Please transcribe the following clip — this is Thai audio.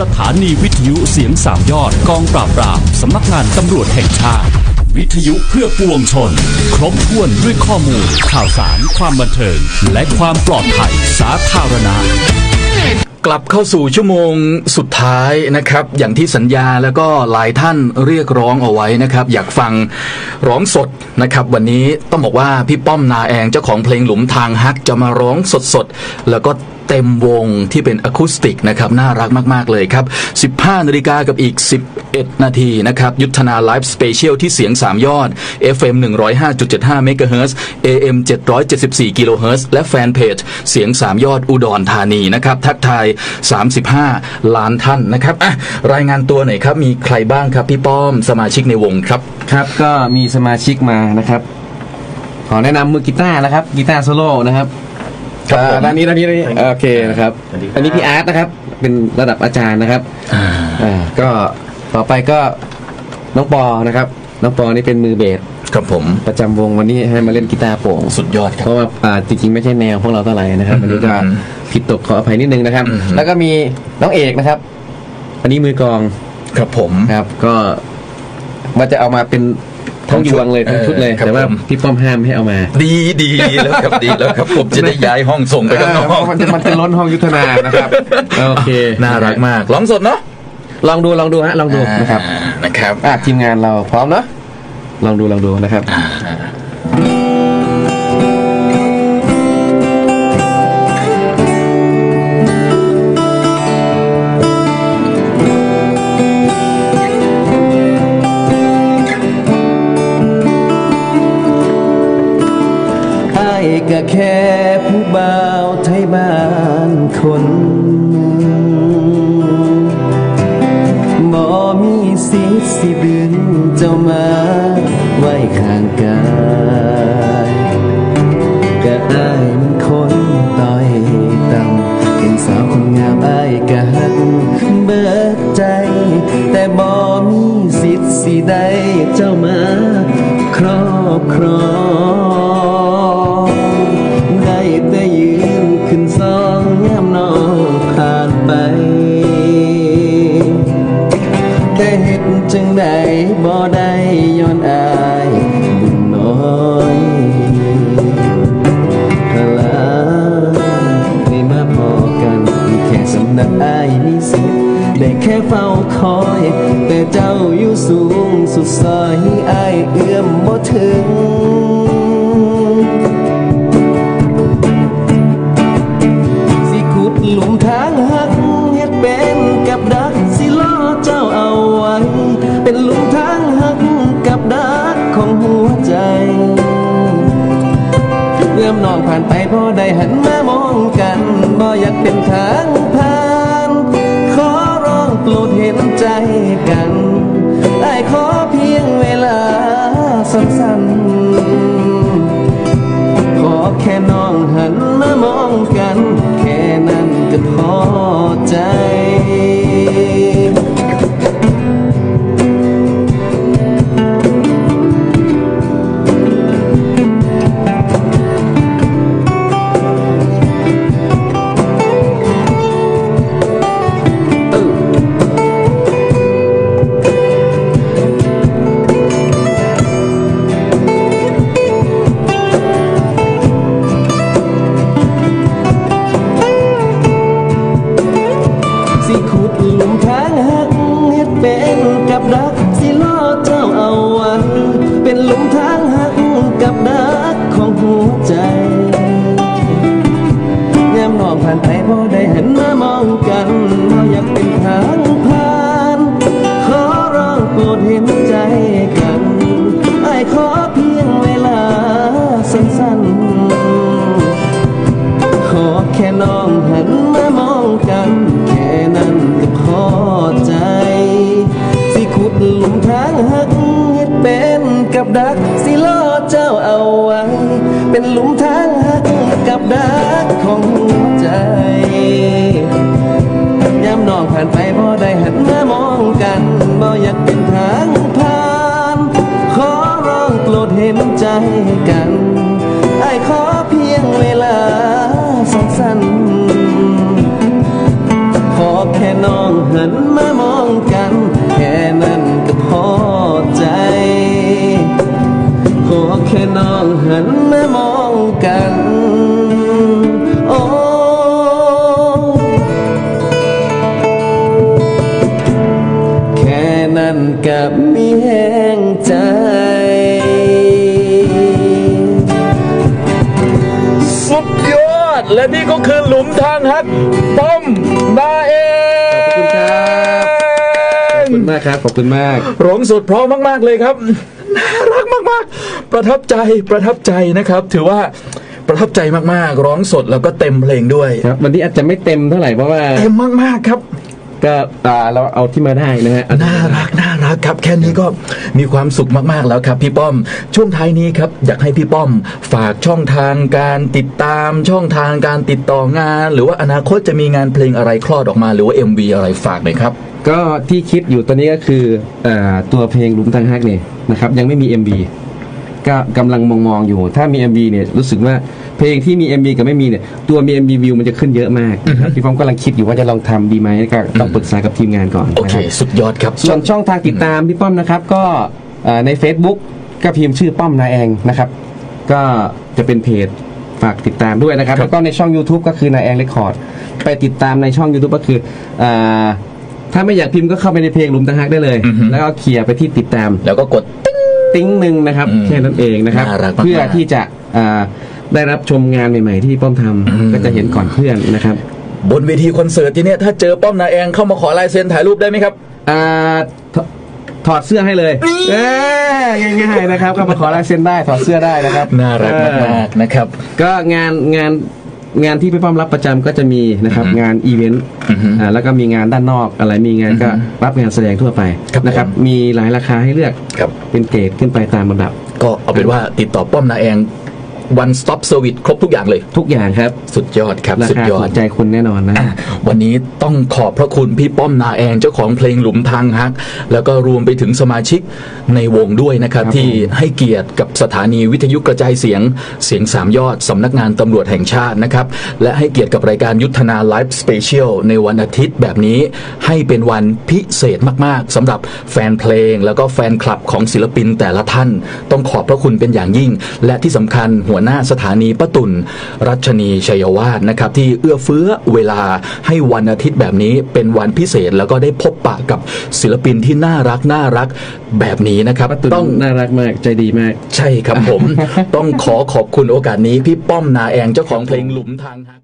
สถานีวิทยุเสียงสามยอดกองปราบปรามสำนักงานตำรวจแห่งชาติ วิทยุเพื่อปวงชน ครบถ้วนด้วยข้อมูล ข่าวสาร ความบันเทิง และความปลอดภัยสาธารณะ กลับเข้าสู่ชั่วโมงสุดท้ายนะครับ อย่างที่สัญญาแล้วก็หลายท่านเรียกร้องเอาไว้นะครับ อยากฟังร้องสดนะครับ วันนี้ต้องบอกว่าพี่ป้อมนาแองเจ้าของเพลงหลุมทางฮักจะมาร้องสดๆแล้วก็ เต็มวงที่เป็นอะคูสติกนะครับน่ารักมาก ๆ เลยครับ 15นาฬิกากับอีก 11 นาทีนะครับ ยุทธนาไลฟ์สเปเชียลที่เสียง 3 ยอด FM 105.75เมกะเฮิร์ส AM 774กิโลเฮิรตและแฟนเพจเสียง 3 ยอดอุดรธานีนะครับ ทักทาย 35 ล้านท่านนะครับอะรายงานตัวหน่อยครับ มีใครบ้างครับ พี่ป้อมสมาชิกในวงครับ ครับก็มีสมาชิกมานะครับ ขอแนะนำมือกีตาร์นะครับกีตาร์โซโล่นะครับ ครับผมอ่าด้านนี้ด้านนี้ด้านนี้โอเคนะครับ อันนี้พี่อาร์ตนะครับ เป็นระดับอาจารย์นะครับ อ่าอ่าก็ต่อไปก็น้องปอนะครับ น้องปอนี่เป็นมือเบสครับผมประจำวงวันนี้ให้มาเล่นกีตาร์โปร่งสุดยอดคเพรับ ราะว่าอ่าจริงๆ ไม่ใช่แนวพวกเราเท่าไหร่นะครับวันนี้ก็อืมผิดตกขออภัยนิดนึงนะครับ อืม แล้วก็มีน้องเอกนะครับ อันนี้มือกลองครับผม ครับ ก็ว่าจะเอามาเป็น ทั้งยวงเลยทั้งชุดเลยเออครับแต่ว่าผม พี่ป้อมห้ามให้เอามาดีดีแล้วครับดีแล้วครับผมจะได้ย้ายห้องส่งไปข้างนอกเมันจะมันจะล้นห้องยุทธนานะครับ โอเคน่ารักมากร้องสดเนาะลองดูลองดูฮะลองดูนะครับ อ่านะครับ อะทีมงานเราพร้อมเนาะลองดูลองดูนะครับไสิทธิ์สิดึงเจ้ามาไว้ข้างกายก็อ้ายมันคนต้อยต่ำเป็นสาวคนงามอายกะหัก จังใดบ่ได้ย้อนอายบุญน้อยพลาได้มาพอกันแค่สำนักอายมีสิทธิ์ได้แค่เฝ้าคอย แต่เจ้าอยู่สูงสุดซอยอายเอื้อมบ่ถึงสิขุดหลุมทางหักเฮ็ดเป็นกับดักสิล้อเจ้าเอาไว้ มน้องผ่านไปพอได้หันมามองกันบ่อยากเป็นทางผ่านขอร้องโปรดเห็นใจกันได้ขอเพียงเวลาสั้นๆขอแค่น้องหัน เป็ เป็นหลุมทางหักกับดักของใจย้ำน้องผ่านไปบ่ได้หันมามองกันบ่อยากเป็นทางผ่าน ขอร้องโปรดเห็นใจกัน และนี่ก็คือหลุมทางฮักป้อมนาเองขอบคุณมากครับขอบคุณมากร้องสดเพราะมาก ๆเลยครับน่ารักมากๆ ประทับใจประทับใจนะครับ ถือว่าประทับใจมากๆ ร้องสดแล้วก็เต็มเพลงด้วย ครับวันนี้อาจจะไม่เต็มเท่าไหร่เพราะว่า เต็มมากๆครับ ก็อ่าเราเอาที่มาได้นะฮะ น่ารักน่ารักครับ แค่นี้ก็มีความสุขมากๆแล้วครับ พี่ป้อม ช่วงท้ายนี้ครับ อยากให้พี่ป้อม ฝากช่องทางการติดตามช่องทางการติดต่องาน หรือว่าอนาคตจะมีงานเพลงอะไรคลอดออกมา หรือว่า MV อะไรฝากหน่อยครับ ก็ที่คิดอยู่ตอนนี้ก็คืออาตัวเพลงหลุมทางฮักเนี่ยนะครับยังไม่มี MV ก็กำลังมองมองๆอยู่ ถ้ามี MV เนี่ยรู้สึกว่า เพลงที่มี MV กับไม่มีเนี่ยตัวมี MV วิวมันจะขึ้นเยอะมากนะครับพี่ฟอมกำลังคิดอยู่ว่าจะลองทำดีไหมก็ต้องปรึกษากับทีมงานก่อนโอเคนะครับสุดยอดครับส่วนช่องทางติดตามพี่ป้อมนะครับก็เอ่อใน Facebook ก็พิมพ์ชื่อป้อมนาแองนะครับ ก็จะเป็นเพจฝากติดตามด้วยนะครับครับแล้วก็ในช่อง YouTube ก็คือนาแองเรคคอร์ดไปติดตามในช่อง YouTube ก็คืออ่าถ้าไม่อยากพิมพ์ก็เข้าไปในเพลงหลุมตังฮักได้เลยอือฮึแล้วก็เคลียร์ไปที่ติดตาม แล้วก็กด ติ้งหนึ่งนะครับอืมแค่นั้นเองนะครับ น่ารักมากๆเพื่อที่จะอ่า ได้รับชมงานใหม่ ๆ ที่ป้อมทอืมำก็จะเห็นก่อนเพื่อนนะครับ บนเวทีคอนเสิร์ตที่เนี้ยถ้าเจอป้อมนาแองเข้ามาขอลายเซ็นถ่ายรูปได้ไหมครับอ่าถถอดเสื้อให้เลยเอ้ยง่ายๆนะครับก็มาขอลายเซ็นได้ถอดเสื้อได้นะครับน่ารักเออมากๆนะครับ ก็งานงานงานที่พี่ป้อมรับประจำก็จะมีนะครับอือฮึงานอีเวนต์อือฮึอ่าแล้วก็มีงานด้านนอกอะไรมีงานก็อือฮึรับงานแสดงทั่วไปครับนะครับผมมีหลายราคาให้เลือกครับเป็นเกรดขึ้นไปตามลำดับ ก็เอาเป็นว่าติดต่อป้อมนาแอง one stop service ครบทุกอย่างเลย ทุกอย่างครับสุดยอดครับราสุดคายอถูด กใจคุณแน่นอนนะ วันนี้ต้องขอบพระคุณพี่ป้อมนาแองเจ้าของเพลงหลุมทางฮัก แล้วก็รวมไปถึงสมาชิกในวงด้วยนะครับ ครับที่ให้เกียรติกับสถานีวิทยุกระจายเสียงเสียงสามยอดสำนักงานตำรวจแห่งชาตินะครับ และให้เกียรติกับรายการยุทธนาไลฟ์สเปเชียลในวันอาทิตย์แบบนี้ให้เป็นวันพิเศษมากๆสำหรับแฟนเพลง แล้วก็แฟนคลับของศิลปินแต่ละท่าน ต้องขอบพระคุณเป็นอย่างยิ่ง และที่สำคัญหัวหน้าสถานีป้าตุลรัชนีชัยวาสนะครับที่เอื้อเฟื้อเวลาให้วันอาทิตย์แบบนี้เป็นวันพิเศษแล้วก็ได้พบปะกับศิลปินที่น่ารักน่ารักแบบนี้นะครับป้าตุลต้องน่ารักมากใจดีมาก ใช่ครับผม ต้องขอขอบคุณโอกาสนี้พี่ป้อมนาแองเจ้าของเพลงหลุมทางฮัก